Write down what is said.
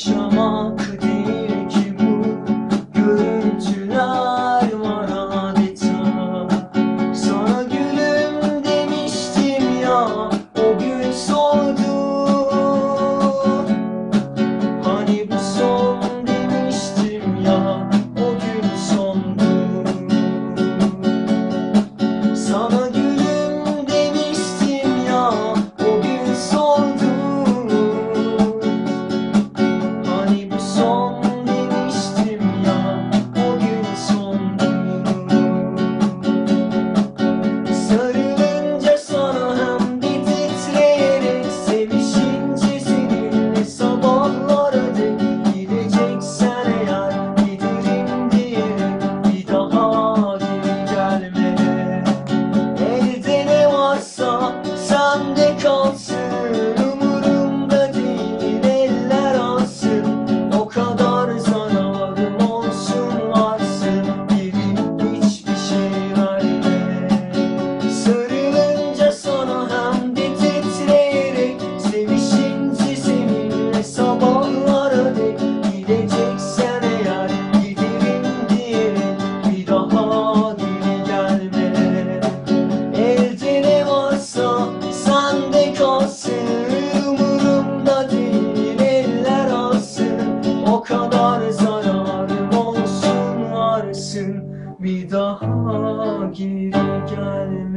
yaşamak. Oh. misin? Bir daha geri gelme.